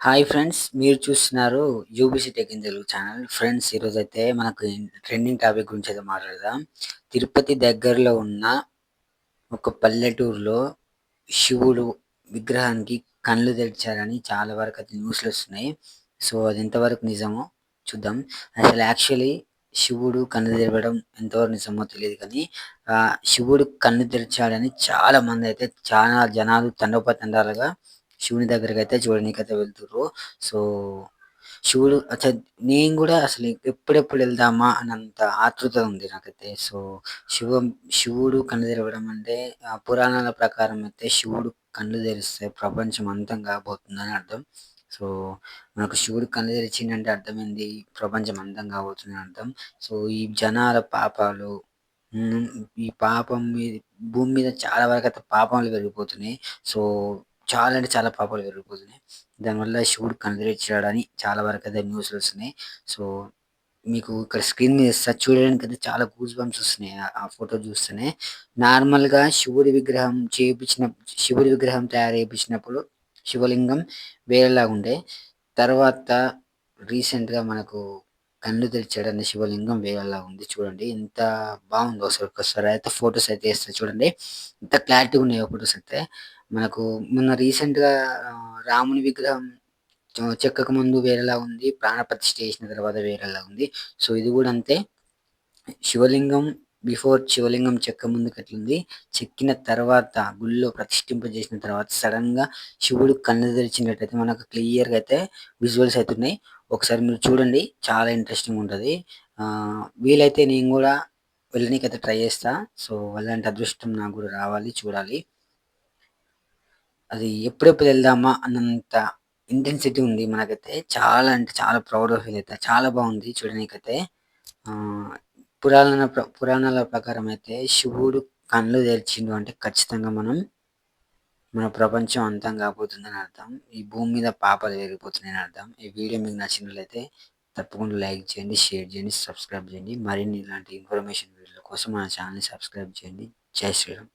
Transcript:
Hi friends మీరు చూస్తున్నారు UBC tech in Telugu channel friends ఈరోజు అయితే మనకు ట్రెండింగ్ టాపిక్ గురించి అయితే మాట్లాడదాం. తిరుపతి దగ్గరలో ఉన్న ఒక పల్లెటూరులో శివుడు విగ్రహానికి కళ్ళు తెరిచారని చాలా వరకు అయితే న్యూస్లు వస్తున్నాయి. సో అది ఎంతవరకు నిజమో చూద్దాం. అసలు యాక్చువల్లీ శివుడు కన్ను తెరవడం ఎంతవరకు నిజమో తెలియదు కానీ శివుడు కన్ను తెరిచాడని చాలా మంది అయితే చాలా జనాలు తండోపతండాలుగా శివుని దగ్గరికి అయితే చూడడానికి అయితే వెళ్తుర్రు. సో శివుడు అసలు నేను కూడా అసలు ఎప్పుడెప్పుడు వెళ్దామా అన్నంత ఆతృత ఉంది నాకైతే. సో శివం శివుడు కన్ను తెరవడం అంటే ఆ పురాణాల ప్రకారం అయితే శివుడు కళ్ళు తెరిస్తే ప్రపంచం అంతం కాబోతుందని అర్థం. సో మనకు శివుడు కళ్ళు తెరిచిందంటే అర్థమైంది ప్రపంచం అంతం కాబోతుందని అర్థం. సో ఈ జనాల పాపాలు ఈ పాపం మీద భూమి మీద చాలా వరకు అయితే పాపాలు పెరిగిపోతున్నాయి. సో చాలా అంటే చాలా పాపాలు పెరిగిపోతున్నాయి దానివల్ల శివుడు కనిపించాడని చాలా వరకు అయితే న్యూస్లు వస్తున్నాయి. సో మీకు ఇక్కడ స్క్రీన్ మీద చూడడానికి అయితే చాలా గూజ్ బంప్స్ వస్తున్నాయి ఆ- ఫోటో చూస్తేనే. నార్మల్గా శివుడి విగ్రహం చేయించిన శివుడి విగ్రహం తయారు చేయించినప్పుడు శివలింగం వేరేలాగా ఉండే. తర్వాత రీసెంట్గా మనకు కళ్ళు తెరిచాడని శివలింగం వేరేలా ఉంది చూడండి. ఎంత బాగుందో అసలు ఒకసారి అయితే ఫొటోస్ అయితే వేస్తే చూడండి. ఎంత క్లారిటీ ఉన్నాయి ఫొటోస్ అయితే. మనకు మొన్న రీసెంట్గా రాముని విగ్రహం చెక్కకు ముందు వేరేలా ఉంది ప్రాణప్రతిష్ఠ చేసిన తర్వాత వేరేలా ఉంది. సో ఇది కూడా అంతే. శివలింగం బిఫోర్ శివలింగం చెక్క ముందుకు ఎట్లుంది చెక్కిన తర్వాత గుళ్ళో ప్రతిష్ఠింప చేసిన తర్వాత సడన్గా శివుడు కన్ను తెరిచినట్టయితే మనకు క్లియర్గా అయితే విజువల్స్ అవుతున్నాయి ఒకసారి మీరు చూడండి చాలా ఇంట్రెస్టింగ్ ఉంటుంది. వీలైతే నేను కూడా వెళ్ళనీకైతే ట్రై చేస్తా. సో అలాంటి అదృష్టం నాకు కూడా రావాలి చూడాలి. అది ఎప్పుడెప్పుడు వెళ్దామా అన్నంత ఇంటెన్సిటీ ఉంది మనకైతే. చాలా అంటే చాలా ప్రౌడ్ ఫీల్ అయితే చాలా బాగుంది చూడడానికైతే ఆ పురాణ ప్ర- పురాణాల ప్రకారం అయితే శివుడు కళ్ళు తెరిచిండు అంటే ఖచ్చితంగా మనం మన ప్రపంచం అంతం కాబోతుందని అర్థం. ఈ భూమి మీద పాపాలు పెరిగిపోతున్నాయని అర్థం. ఈ వీడియో మీకు నచ్చినట్లయితే తప్పకుండా లైక్ చేయండి షేర్ చేయండి సబ్స్క్రైబ్ చేయండి. మరిన్ని ఇలాంటి ఇన్ఫర్మేషన్ వీడియోల కోసం మన ఛానల్ని సబ్స్క్రైబ్ చేయండి. జై శ్రీరామ్.